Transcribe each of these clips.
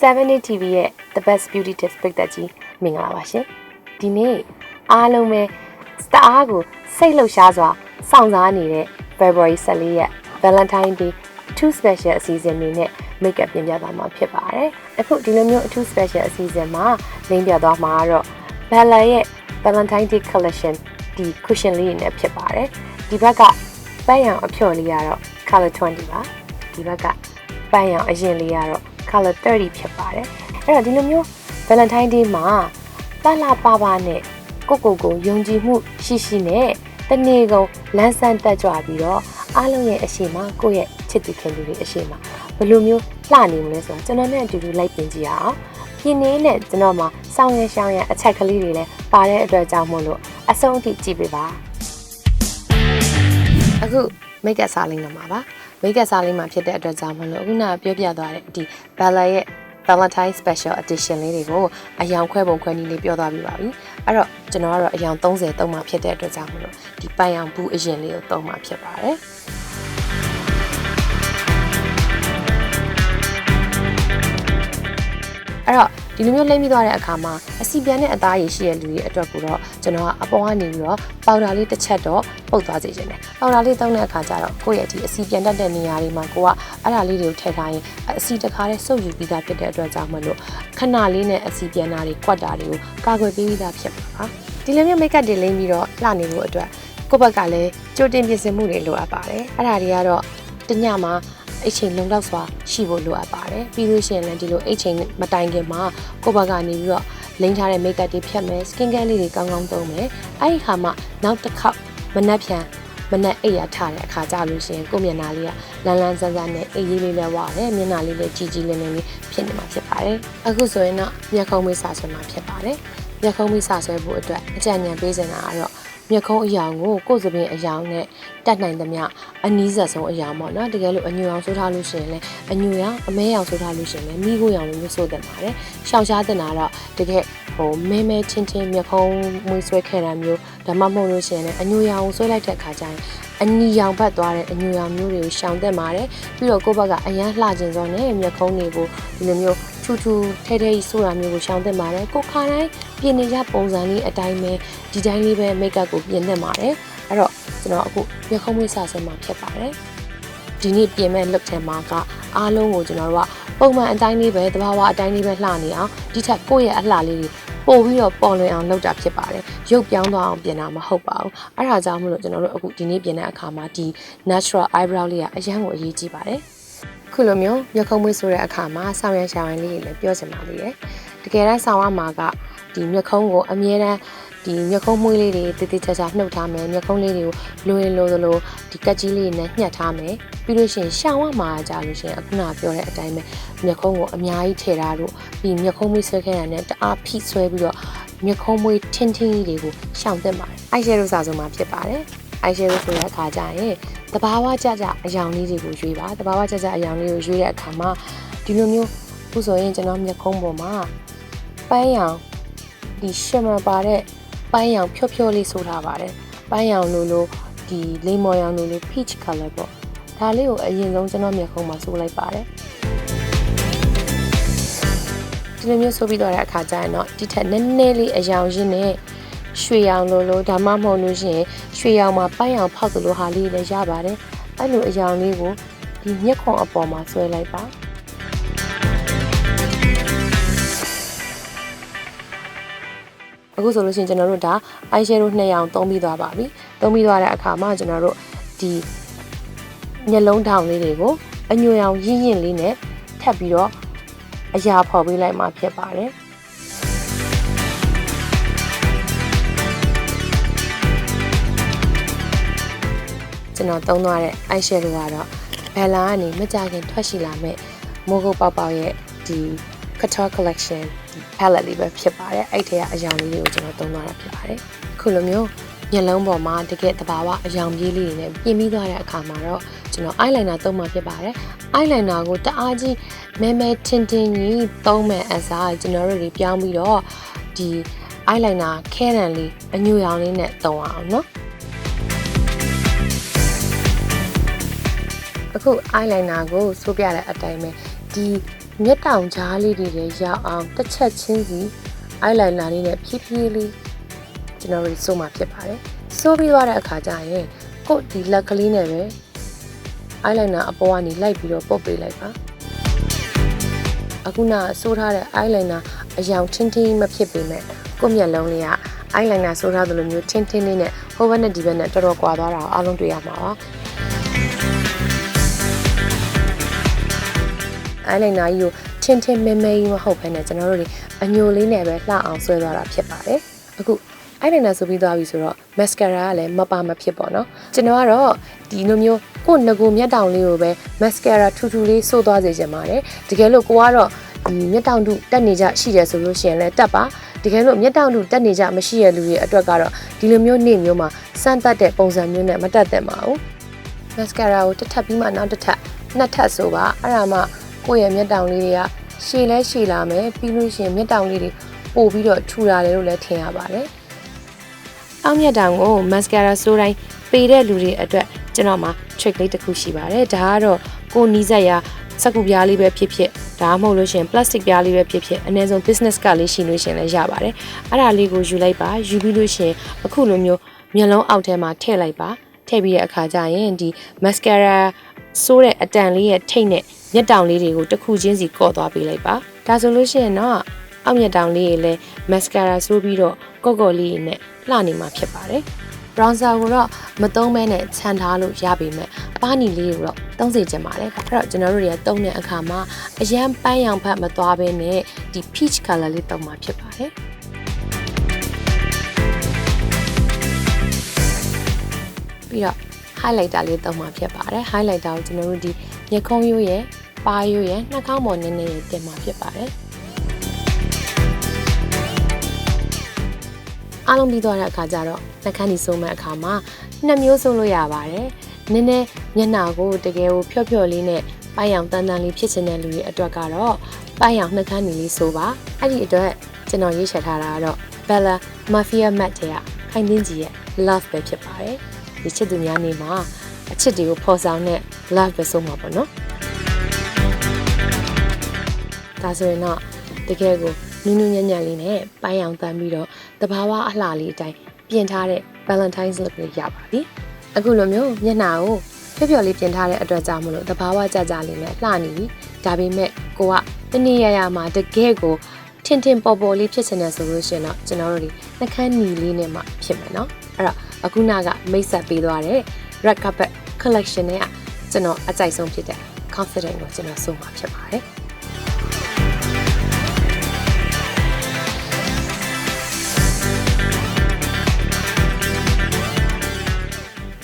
7 TV ရဲ့ The Best Beauty Tips ပိတ်သက်ကြီးမင်္ဂလာပါရှင်ဒီနေ့အားလုံးပဲစတအားကိုစိတ်လှုပ်ရှားစွာစောင့်စားနေတဲ့ February 14ရက် Valentine Day 2 Special အစီအစဉ်လေးနဲ့ make up ပြင်ပြသွားမှာဖြစ်ပါတယ်အခုဒီလိုမျိုးအထူး special အစီအစဉ်မှာလင်းပြသွားမှာကတော့ Bella ရဲ့ Valentine Day Collection ဒီ cushion လေးနဲ့ဖြစ်ပါတယ်ဒီဘက်ကပန်းရောင်အဖြော်လေးကတော့ color 20ပါဒီဘက်ကပန်းရောင်အရင်လေးကတော့ color 30ဖြစ်ပါတယ်အဲ့တော့ဒီလိုမျိုး Valentine Day မှာလှလှပပနဲ့ကိုကိုကိုယုံကြည်မှုရှိရှိနဲ့တနေ့ကုန်လန်းဆန်းတက်ကြွပြီးတော့အားလုံးရဲ့အရှိမကိုယ့်ရဲ့ချစ်သူခင်သူတွေအရှိမဘယ်လိုမျိုးလှနေမလဲဆိုတော့ကျွန်တော်နဲ့အတူတူလိုက်ပြင်ကြည့်အောင်ပြင်းနေနဲ့ကျွန်တော်မှာစောင်းရရှောင်းရအချက်ကလေးတွေလည်းပါတဲ့အတွက်ကြောင့်မို့လို့အဆုံးအထိကြည့်ပေးပါအခုမိတ်ကပ်စားလိမ့်တော့မှာပါ မိတ်ကပ်စားလိမ့်မှာဖြစ်တဲ့အတွက်ကြောင့်မလို့အခုနကပြောပြသွားတဲ့ဒီ Bella ရဲ့ Valentine Special Edition လေးတွေကိုအယောင်ခွဲပုံခွဲနည်းလေးပြောသွားပြီးပါပြီအဲ့တော့ကျွန်တော်ကတော့အယောင်30သုံးမှာဖြစ်တဲ့အတွက်ကြောင့်မလို့ဒီပန်းရောင်ဘူးအရင်လေးကိုသုံးမှာဖြစ်ပါတယ် အဲ့တော့ဒီလိုမျိုးလိမ့်ပြီးသွားတဲ့အခါမှာအစီပြန်တဲ့အသားရည်ရှိတဲ့လူတွေအတွက်ကိုတော့ကျွန်တော်ကအပေါ်ကနေပြီးတော့ပေါင်တာလေးတစ်ချက်တော့ပုတ်သွားစေချင်တယ်။ပေါင်တာလေးသုံးတဲ့အခါကျတော့ကိုယ့်ရဲ့ဒီအစီပြန်တတ်တဲ့နေရာလေးမှာကိုကအဲ့ဒါလေးတွေကိုထည့်ထားရင်အစီတစ်ခါလေးစုပ်ယူပြီးသားဖြစ်တဲ့အတွက်ကြောင့်မလို့ခဏလေးနဲ့အစီပြန်တာတွေကွက်တာတွေကိုကာကွယ်ပေးပြီးသားဖြစ်မှာပါ။ဒီလိုမျိုးမိတ်ကပ်တွေလိမ့်ပြီးတော့လှနေဖို့အတွက်ကိုယ့်ဘက်ကလည်းကြိုတင်ပြင်ဆင်မှုတွေလိုအပ်ပါတယ်။အဲ့ဒါတွေကတော့တညမှာ အချိန်လုံလောက်စွာရှိဖို့လိုအပ်ပါတယ်ပြီးလို့ရှိရင်လည်းဒီလိုအချိန်မတိုင်ခင်မှာကိုယ့်ဘက်ကနေပြီးတော့လိမ့်ထားတဲ့ make up တွေဖြတ်မယ် skin care လေးတွေကောင်းကောင်းသုံးမယ်အဲ့ဒီခါမှနောက်တစ်ခေါက်မနှက်ဖြန်မနှက်အိပ်ရထားတဲ့အခါကြလို့ရှိရင်ကိုယ့်မျက်နှာလေးကလန်းလန်းဆန်းဆန်းနဲ့အိပ်ရေးလေးလည်းဝရတယ်မျက်နှာလေးလည်းကြည်ကြည်လင်းလင်းလေးဖြစ်နေမှာဖြစ်ပါတယ်အခုဆိုရင်တော့မျက်ခုံးမေးစာဆွဲမှာဖြစ်ပါတယ်မျက်ခုံးမေးစာဆွဲဖို့အတွက်အကြံဉာဏ်ပေးစင်တာကတော့ မျက်ခုံးအယောင်ကိုကိုယ်စပင်အယောင်နဲ့တက်နိုင်သမျှအနီးဆက်ဆုံးအယောင်ပေါ့နော်တကယ်လို့အညူအောင်ဆိုးထားလို့ရှိရင်လည်းအညူရောင်အမဲရောင်ဆိုးထားလို့ရှိရင်လည်းမိခိုးရောင်လို့မျိုးဆိုတင်ပါတယ်ရှောင်ရှားတင်တာတော့တကယ်ဟိုမဲမဲချင်းချင်းမျက်ခုံးမွေးဆွဲခဲ့တာမျိုးဒါမှမဟုတ်လို့ရှိရင်လည်းအညူရောင်ကိုဆွဲလိုက်တဲ့အခါကျရင်အနီရောင်ဘက်သွားတဲ့အညူရောင်မျိုးတွေကိုရှောင်တက်ပါတယ်ပြီးတော့ကိုယ့်ဘက်ကအရန်လှခြင်းစောနဲ့မျက်ခုံးတွေကိုဒီလိုမျိုး ထူထူထဲထဲကြီးဆိုတာမျိုးကိုရှောင်တက်ပါတယ်ကိုခါတိုင်းပြင်နေကြပုံစံလေးအတိုင်းပဲဒီတိုင်းလေးပဲမိတ်ကပ်ကိုပြင်နေပါတယ်အဲ့တော့ကျွန်တော်အခုမျက်ခုံးမွေးစဆင်မှာဖြစ်ပါတယ်ဒီနေ့ပြင်မဲ့ look ထဲမှာကအားလုံးကိုကျွန်တော်တို့ကပုံမှန်အတိုင်းလေးပဲတဘာဝအတိုင်းလေးပဲလှနေအောင်ဒီထက်ကိုယ့်ရဲ့အလှလေးတွေပို့ပြီးတော့ပေါ်လွင်အောင်လုပ်တာဖြစ်ပါတယ်ရုပ်ပြောင်းသွားအောင်ပြင်တာမဟုတ်ပါဘူးအဲ့ဒါကြောင့်မလို့ကျွန်တော်တို့အခုဒီနေ့ပြင်တဲ့အခါမှာဒီ natural eyebrow လေးကအရန်ကိုအရေးကြီးပါတယ် ခုလိုမျိုးမျက်ခုံးမွေးဆိုတဲ့အခါမှာဆောင်းရံရှာဝင်လေးတွေလည်းပြောစင်ပါသေးတယ်တကယ်တမ်းဆောင်းရမှာကဒီမျက်ခုံးကိုအမြဲတမ်းဒီမျက်ခုံးမွေးလေးတွေတည်တည်ချာချာနှုတ်ထားမယ်မျက်ခုံးလေးတွေကိုလိုရင်လိုသလိုဒီကက်ကြီးလေးနဲ့ညှက်ထားမယ်ပြီးလို့ရှိရင်ရှောင်းဝမှာကြာလို့ရှိရင်အခုနပြောတဲ့အတိုင်းပဲမျက်ခုံးကိုအများကြီးထည့်ထားလို့ပြီးမျက်ခုံးမွေးဆွဲခဲ့ရတဲ့တအားဖိဆွဲပြီးတော့မျက်ခုံးမွေးထင်းထင်းကြီးတွေကိုရှောင်သက်ပါတယ်အိုက်ရှယ်ရိုစာဆုံးမှာဖြစ်ပါတယ် အိုက်ရှယ်ရိုဆိုတဲ့အခါကျရင်တဘာဝကြကြအယောင်လေးတွေကိုရွေးပါတဘာဝကြကြအယောင်လေးကိုရွေးတဲ့အခါမှာဒီလိုမျိုးခုဆိုရင်ကျွန်တော်မျက်ခုံးပေါ်မှာပန်းရောင်ဒီရှမပါတဲ့ပန်းရောင်ဖြော့ဖြော့လေးဆိုထားပါတယ်ပန်းရောင်လိုလိုဒီလိမ္မော်ရောင်လိုလို peach color ပေါ့ဒါလေးကိုအရင်ဆုံးကျွန်တော်မျက်ခုံးမှာဆိုလိုက်ပါတယ်ဒီလိုမျိုးဆိုပြီးတော့တဲ့အခါကျရင်တော့ဒီထက်နည်းနည်းလေးအယောင်ရင်းနဲ့ ရွှေရောင်လိုလိုဒါမှမဟုတ်လို့ရှိရင်ရွှေရောင်မှာပန်းရောင်ဖောက်သလိုဟာလေးလည်းရပါတယ်အဲ့လိုအယောင်လေးကိုဒီမျက်ခုံးအပေါ်မှာဆွဲလိုက်ပါအခုဆိုလို့ရှိရင်ကျွန်တော်တို့ဒါ eye shadow နှစ်ရောင်သုံးပြီးသွားပါပြီသုံးပြီးသွားတဲ့အခါမှာကျွန်တော်တို့ဒီမျက်လုံးထောင်လေးတွေကိုအညွန့်ရောင်ရင်းရင်းလေးနဲ့ထပ်ပြီးတော့အရာဖော်ပေးလိုက်မှဖြစ်ပါတယ် ကျွန်တော်သုံးသွားတဲ့ eye shadow ကတော့ဘယ်လာကနေမကြခင်ထွက်ရှိလာမဲ့မိုးကုတ်ပေါက်ပေါက်ရဲ့ဒီ Couture Collection palette လေးပဲဖြစ်ပါတယ်အဲ့ထဲကအယောင်လေးတွေကိုကျွန်တော်သုံးသွားတာဖြစ်ပါတယ်အခုလိုမျိုးမျက်လုံးပေါ်မှာတကယ်တဘာဝအယောင်ပြေးလေးတွေနဲ့ပြင်ပြီးသွားတဲ့အခါမှာတော့ကျွန်တော် eyeliner သုံးမှာဖြစ်ပါတယ် eyeliner ကိုတအားကြီးမဲမဲထင်ထင်ကြီးသုံးမဲ့အစားကျွန်တော်တို့တွေပြောင်းပြီးတော့ဒီ eyeliner ခဲတံလေးအညူရောင်လေးနဲ့သုံးအောင်နော် အခု eyeliner ကိုစိုးပြတဲ့အတိုင်းပဲဒီမျက်တောင်ကြားလေးတွေလည်းရောက်အောင်တစ်ချက်ချင်းစီအိုင်လိုင်နာလေးနဲ့ဖြည်းဖြည်းလေးကျွန်တော်တို့ဆိုမှဖြစ်ပါတယ်ဆိုပြီးသွားတဲ့အခါကျရင်ကို့ဒီလက်ကလေးနဲ့ပဲအိုင်လိုင်နာအပေါ်ကနေလိုက်ပြီးတော့ပုတ်ပေးလိုက်ပါအခုနဆိုးထားတဲ့ eyeliner အယောင်ထင်းထင်းမဖြစ်ပေမဲ့ကိုယ့်မျက်လုံးလေးက eyeliner ဆိုးထားသလိုမျိုးထင်းထင်းလေးနဲ့ဟိုဘက်နဲ့ဒီဘက်နဲ့တော်တော်ကွာသွားတာကိုအားလုံးတွေ့ရမှာပါ eyeliner ကြီးကိုထင်းထင်းမဲမဲကြီးမဟုတ်ဘဲနဲ့ကျွန်တော်တို့တွေအညိုလေးနဲ့ပဲလှအောင်ဆွဲသွားတာဖြစ်ပါတယ်အခု eyeliner ဆိုပြီးသွားပြီဆိုတော့ mascara ကလည်းမပါမဖြစ်ပေါ့နော်ကျွန်တော်ကတော့ဒီလိုမျိုးကိုယ့်ငကိုမျက်တောင်လေးကိုပဲ mascara ထူထူလေးဆိုးသွားစေချင်ပါတယ်တကယ်လို့ကိုကတော့ဒီမျက်တောင်တူတက်နေကြရှိတယ်ဆိုလို့ရှိရင်လည်းတက်ပါတကယ်လို့မျက်တောင်တူတက်နေကြမရှိရလူတွေအတွက်ကတော့ဒီလိုမျိုးနေ့မျိုးမှာစမ်းတက်တဲ့ပုံစံမျိုးနဲ့မတက်သင့်ပါဘူး mascara ကိုတစ်ထပ်ပြီးမှနောက်တစ်ထပ်နှစ်ထပ်ဆိုပါအဲ့ဒါမှ ကိုယ့်ရဲ့မျက်တောင်လေးတွေကရှည်လဲရှည်လာမယ်ပြီးလို့ရှိရင်မျက်တောင်လေးတွေပို့ပြီးတော့ထူလာတယ်လို့လည်းထင်ရပါတယ်အောက်မျက်တောင်ကို mascara ဆိုတိုင်းပေးတဲ့လူတွေအတွက်ကျွန်တော်မှာ trick လေးတစ်ခုရှိပါတယ်ဒါကတော့ကိုနီးစက်ရစက်ကူပြားလေးပဲဖြစ်ဖြစ်ဒါမှမဟုတ်လို့ရှိရင် plastic ပြားလေးပဲဖြစ်ဖြစ်အနည်းဆုံး business ကလေးရှိလို့ရှိရင်လည်းရပါတယ်အဲ့ဒါလေးကိုယူလိုက်ပါယူပြီးလို့ရှိရင်အခုလိုမျိုးမျက်လုံးအောက်ထဲမှာထည့်လိုက်ပါထည့်ပြီးတဲ့အခါကျရင်ဒီ mascara ဆိုးတဲ့အတန်လေးရဲ့ထိတ်နဲ့ မျက်တောင်လေးတွေကိုတစ်ခုချင်းစီကော့သွားပေးလိုက်ပါဒါဆိုလို့ရှိရင်တော့အောက်မျက်တောင်လေးတွေလည်း mascara ဆိုးပြီးတော့ကော့ကော့လေးတွေနဲ့လှနေမှာဖြစ်ပါတယ် bronzer ကိုတော့မသုံးမဲနဲ့ခြံထားလို့ရပေမဲ့အပားနီလေးကိုတော့သုံးစေချင်ပါတယ်အဲ့တော့ကျွန်တော်တို့တွေကသုံးတဲ့အခါမှာအရန်ပန်းရောင်ဖက်မသွားဘဲနဲ့ဒီ peach color လေးသုံးမှာဖြစ်ပါတယ်ပြီးတော့ highlighter လေးသုံးမှာဖြစ်ပါတယ် highlighter ကိုကျွန်တော်တို့ဒီ မျက်ခုံးရိုးရဲ့ပါးရိုးရဲ့နှာခေါင်းပေါ်နည်းနည်းတင်မှာဖြစ်ပါတယ်အားလုံးပြီးသွားတဲ့အခါကျတော့နှာခမ်းဒီဆိုမဲ့အခါမှာနှစ်မျိုးဆိုလို့ရပါတယ်နည်းနည်းမျက်နှာကိုတကယ်ကိုဖြော့ဖြော့လေးနဲ့ပိုင်ရောင်တန်းတန်းလေးဖြစ်ချင်တဲ့လူတွေအတွက်ကတော့ပိုင်ရောင်နှာခမ်းဒီလေးဆိုပါအဲ့ဒီအတွက်ကျွန်တော်ရေးချထားတာကတော့ Bella Mafia Matte တဲ့ခိုင်တင်းကြီးရဲ့ Love ပဲဖြစ်ပါတယ်ဒီချစ်သူများနေမှာ အချစ်တွေကိုဖော်ဆောင်တဲ့ love ပဲဆုံးမှာပေါ့နော်။ဒါဆိုရင်တော့တကယ်ကိုနူးနူးညံ့ညံ့လေးနဲ့ပိုင်းအောင်တမ်းပြီးတော့တဘာဝအလှလေးအတိုင်းပြင်ထားတဲ့ Valentine's look လေးရပါပြီ။အခုလိုမျိုးမျက်နှာကိုဖျော်ဖျော်လေးပြင်ထားတဲ့အတွက်ကြောင့်မလို့တဘာဝကြကြလေးနဲ့လှနေပြီ။ဒါပေမဲ့ကိုကတနည်းရရမှာတကယ်ကိုထင်ထင်ပေါ်ပေါ်လေးဖြစ်နေတယ်ဆိုလို့ရှင်တော့ကျွန်တော်တို့ဒီနှကန်းညီလေးနဲ့မှဖြစ်မယ်နော်။အဲ့တော့အခုနကမိတ်ဆက်ပေးသွားတဲ့ red carpet collection နဲ့ကကျွန်တော်အကြိုက်ဆုံးဖြစ်တဲ့ confident ကိုကျွန်တော်ဆုံးမှာဖြစ်ပါတယ်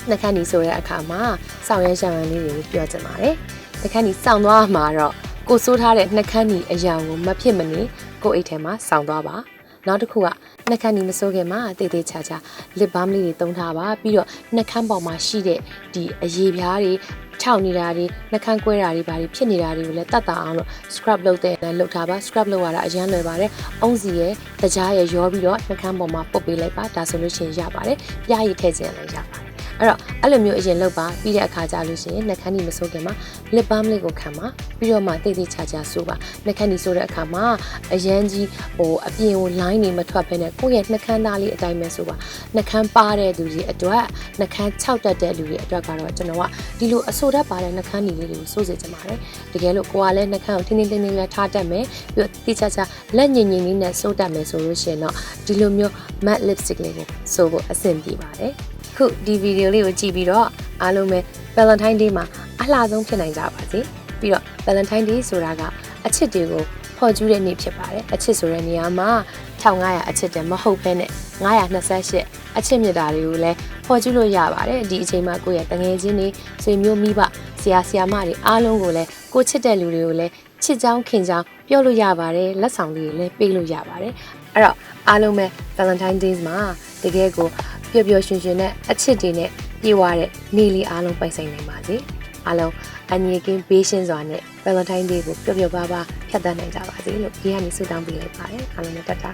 နှခမ်းနီဆိုတဲ့အခါမှာစောင်းရဲရှံရံလေးတွေကိုပြောချင်ပါတယ်နှခမ်းနီစောင်းသွားမှာတော့ကိုစိုးထားတဲ့နှခမ်းနီအရာကိုမဖြစ်မနေကိုအိတ်ထဲမှာစောင်းသွားပါနောက်တစ်ခုက နှခမ်းနီမစိုးခင်မှာတေးသေးချာချာ lip balm လေးတွေသုံးထားပါပြီးတော့နှခမ်းပေါ်မှာရှိတဲ့ဒီအရေပြားတွေခြောက်နေတာတွေနှခမ်းကွဲတာတွေဘာတွေဖြစ်နေတာတွေကိုလည်းတတ်တာအောင်လို့ scrub လုပ်တဲ့လည်းလုပ်ထားပါ scrub လုပ်ရတာအရန်လွယ်ပါတယ်အုံးစီရဲ့တကြားရဲ့ရောပြီးတော့နှခမ်းပေါ်မှာပုတ်ပေးလိုက်ပါဒါဆိုလို့ရှိရင်ရပါတယ်ပြားရည်ထည့်ခြင်းလည်းရပါတယ် အဲ့တော့အဲ့လိုမျိုးအရင်လုပ်ပါပြီးတဲ့အခါကျလို့ရှိရင်နှခမ်းဒီမဆိုးခင်မှာ lip balm လေးကိုခံပါပြီးတော့မှတိတ်တိတ်ချာချာဆိုးပါနှခမ်းဒီဆိုတဲ့အခါမှာအရန်ကြီးဟိုအပြင်ကို line တွေမထွက်ဘဲနဲ့ကိုယ့်ရဲ့နှခမ်းသားလေးအတိုင်းပဲဆိုပါနှခမ်းပါတဲ့သူတွေအတွက်နှခမ်း6တက်တဲ့လူတွေအတွက်ကတော့ကျွန်တော်ကဒီလိုအဆိုးတတ်ပါတဲ့နှခမ်းဒီလေးတွေကိုစိုးစေချင်ပါတယ်တကယ်လို့ကိုကလည်းနှခမ်းကိုတင်းတင်းတင်းတင်းလေးထားတတ်မယ်ပြီးတော့တိချာချာလက်ညင်ညင်လေးနဲ့စိုးတတ်မယ်ဆိုလို့ရှိရင်တော့ဒီလိုမျိုး matte lipstick လေးကိုစိုးဖို့အဆင်ပြေပါတယ် ခုဒီဗီဒီယိုလေးကိုကြည့်ပြီးတော့အားလုံးပဲ Valentine Day မှာအလှဆုံးဖြစ်နိုင်ကြပါစေပြီးတော့ Valentine Day ဆိုတာကအချစ်တွေကိုဖော်ကျူးတဲ့နေ့ဖြစ်ပါတယ်အချစ်ဆိုတဲ့နေရာမှာ1500အချစ်တယ်မဟုတ်ဘဲနဲ့928အချစ်မြတ်တာတွေကိုလည်းဖော်ကျူးလို့ရပါတယ်ဒီအချိန်မှာကိုယ့်ရဲ့တငယ်ချင်းတွေဆွေမျိုးမိဘဆရာဆရာမတွေအားလုံးကိုလည်းကိုချစ်တဲ့လူတွေကိုလည်းချစ်ချောင်းခင်ချောင်းပြောလို့ရပါတယ်လက်ဆောင်လေးတွေလည်းပေးလို့ရပါတယ်အဲ့တော့အားလုံးပဲ Valentine Days မှာတကယ်ကို ပျော်ပျော်ရွှင်ရွှင်နဲ့အချစ်တွေနဲ့ပြေဝတဲ့နေ့လေးအားလုံးပိုင်ဆိုင်နိုင်ပါစေအားလုံးအငြိကင်းဘေးရှင်းစွာနဲ့ Valentine Day ကိုပျော်ပျော်ပါးပါဖြတ်သန်းနိုင်ကြပါစေလို့ဒီကနေ့ဆုတောင်းပေးလိုက်ပါတယ်အားလုံးနဲ့တတ်တာ